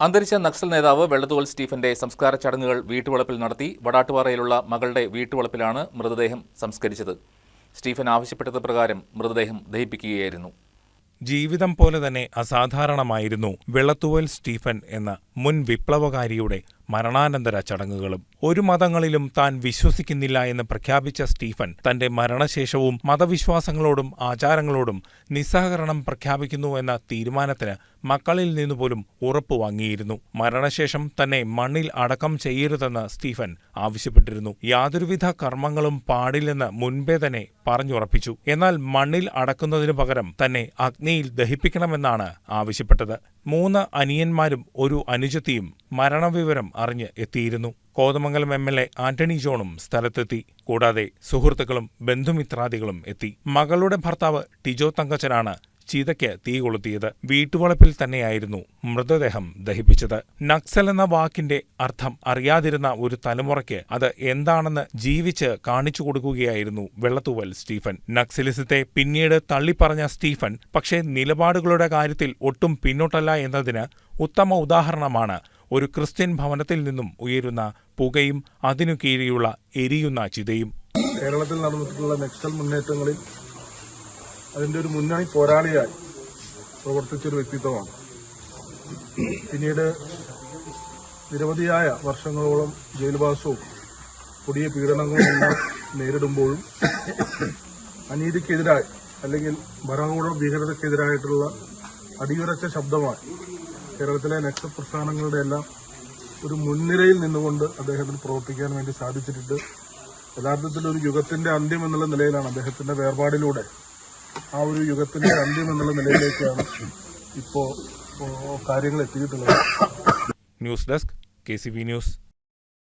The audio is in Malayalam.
അന്തരിച്ച നക്സൽ നേതാവ് വെള്ളത്തോൽ സ്റ്റീഫന്റെ സംസ്കാര ചടങ്ങുകൾ വീട്ടുവളപ്പിൽ നടത്തി വടാട്ടുപാറയിലുള്ള മകളുടെ വീട്ടുവളപ്പിലാണ് മൃതദേഹം സംസ്കരിച്ചത്. സ്റ്റീഫൻ ആവശ്യപ്പെട്ടത് പ്രകാരം മൃതദേഹം ദഹിപ്പിക്കുകയായിരുന്നു. ജീവിതം പോലെ തന്നെ അസാധാരണമായിരുന്നു വെള്ളത്തുവൽ സ്റ്റീഫൻ എന്ന മുൻ വിപ്ലവകാരിയുടെ മരണാനന്തര ചടങ്ങുകളും ഒരു മതങ്ങളിലും താൻ വിശ്വസിക്കുന്നില്ല എന്ന് പ്രഖ്യാപിച്ച സ്റ്റീഫൻ തന്റെ മരണശേഷവും മതവിശ്വാസങ്ങളോടും ആചാരങ്ങളോടും നിസ്സഹകരണം പ്രഖ്യാപിക്കുന്നു എന്ന തീരുമാനത്തിന് മക്കളിൽ നിന്നുപോലും ഉറപ്പു വാങ്ങിയിരുന്നു. മരണശേഷം തന്നെ മണ്ണിൽ അടക്കം ചെയ്യരുതെന്ന് സ്റ്റീഫൻ ആവശ്യപ്പെട്ടിരുന്നു. യാതൊരുവിധ കർമ്മങ്ങളും പാടില്ലെന്ന് മുൻപേ തന്നെ പറഞ്ഞുറപ്പിച്ചു. എന്നാൽ മണ്ണിൽ അടക്കുന്നതിനു പകരം തന്നെ അഗ്നിയിൽ ദഹിപ്പിക്കണമെന്നാണ് ആവശ്യപ്പെട്ടത്. മൂന്ന് അനിയന്മാരും ഒരു അനുജത്തിയും മരണവിവരം അറിഞ്ഞ് എത്തിയിരുന്നു. Kothamangalam M L A Antony ജോണും സ്ഥലത്തെത്തി. കൂടാതെ സുഹൃത്തുക്കളും ബന്ധുമിത്രാദികളും എത്തി. മകളുടെ ഭർത്താവ് ടിജോ തങ്കച്ചനാണ് ചീതയ്ക്ക് തീ കൊളുത്തിയത്. വീട്ടുവളപ്പിൽ തന്നെയായിരുന്നു മൃതദേഹം ദഹിപ്പിച്ചത്. നക്സൽ എന്ന വാക്കിന്റെ അർത്ഥം അറിയാതിരുന്ന ഒരു തലമുറയ്ക്ക് അത് എന്താണെന്ന് ജീവിച്ച് കാണിച്ചു കൊടുക്കുകയായിരുന്നു വെള്ളത്തൂവൽ സ്റ്റീഫൻ. നക്സലിസത്തെ പിന്നീട് തള്ളിപ്പറഞ്ഞ സ്റ്റീഫൻ പക്ഷേ നിലപാടുകളുടെ കാര്യത്തിൽ ഒട്ടും പിന്നോട്ടല്ല എന്നതിന് ഉത്തമ ഉദാഹരണമാണ് ഒരു ക്രിസ്ത്യൻ ഭവനത്തിൽ നിന്നും ഉയരുന്ന പുകയും അതിനു കീഴെയുള്ള എരിയുന്ന ചിതയും. കേരളത്തിൽ നടന്നിട്ടുള്ള നക്സൽ മുന്നേറ്റങ്ങളിൽ അതിന്റെ ഒരു മുന്നണി പോരാളിയായി പ്രവർത്തിച്ചൊരു വ്യക്തിത്വമാണ്. പിന്നീട് നിരവധിയായ വർഷങ്ങളോളം ജയിൽവാസവും കൊടിയ പീഡനങ്ങളും എല്ലാം നേരിടുമ്പോഴും അനീതിക്കെതിരായി അല്ലെങ്കിൽ ഭരണകൂട ഭീകരതയ്ക്കെതിരായിട്ടുള്ള അടിയുറച്ച ശബ്ദമായി കേരളത്തിലെ നക്സൽ പ്രസ്ഥാനങ്ങളുടെ എല്ലാം ഒരു മുൻനിരയിൽ നിന്നുകൊണ്ട് അദ്ദേഹത്തിന് പ്രവർത്തിക്കാൻ വേണ്ടി സാധിച്ചിട്ടുണ്ട്. യഥാർത്ഥത്തിൽ ഒരു യുഗത്തിന്റെ അന്ത്യം എന്നുള്ള നിലയിലാണ് അദ്ദേഹത്തിന്റെ വേർപാടിലൂടെ ആ ഒരു യുഗത്തിന്റെ അന്ത്യം എന്നുള്ള നിലയിലേക്കാണ് ഇപ്പോ ഇപ്പോ കാര്യങ്ങൾ എത്തിയിട്ടുള്ളത്. News desk K C news.